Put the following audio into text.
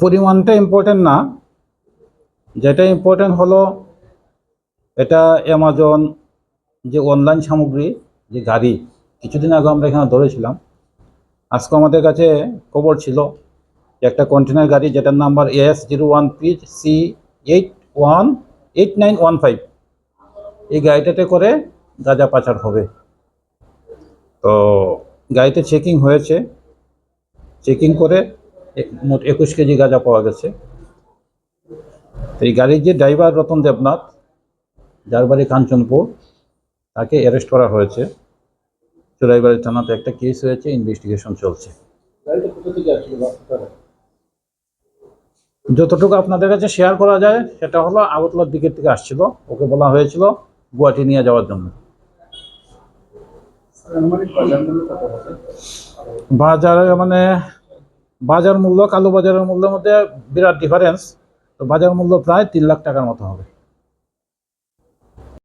পরিমাণটা ইম্পর্টেন্ট না। যেটা ইম্পর্টেন্ট হলো, এটা অ্যামাজন যে অনলাইন সামগ্রী, যে গাড়ি, কিছুদিন আগে আমরা এখানে ধরেছিলাম। আজকে আমাদের কাছে খবর ছিল একটা কন্টেনার গাড়ি যেটার number S zero one P C eight one eight nine one five এই গাড়িটাতে করে গাঁজা পাচার হবে। তো গাড়িতে চেকিং হয়েছে। চেকিং করে মোট একুশ কেজি গাঁজা পাওয়া গেছে। এই গাড়ির যে ড্রাইভার রতন দেবনাথ যার বাড়ি কাঞ্চনপুর তাকে অ্যারেস্ট করা হয়েছে। চোরাইবাড়ি থানাতে একটা কেস হয়েছে ইনভেস্টিগেশন চলছে। যতটুকু আপনাদের কাছে শেয়ার করা যায় সেটা হলো আগরতলার দিকের থেকে আসছিল। ওকে বলা হয়েছিল গুয়াহাটি নিয়ে যাওয়ার জন্য। বাজারে মানে বাজার মূল্য, কালো বাজারের মূল্যের মধ্যে বিরাট ডিফারেন্স তো বাজার মূল্য প্রায় তিন লাখ টাকার মতো হবে।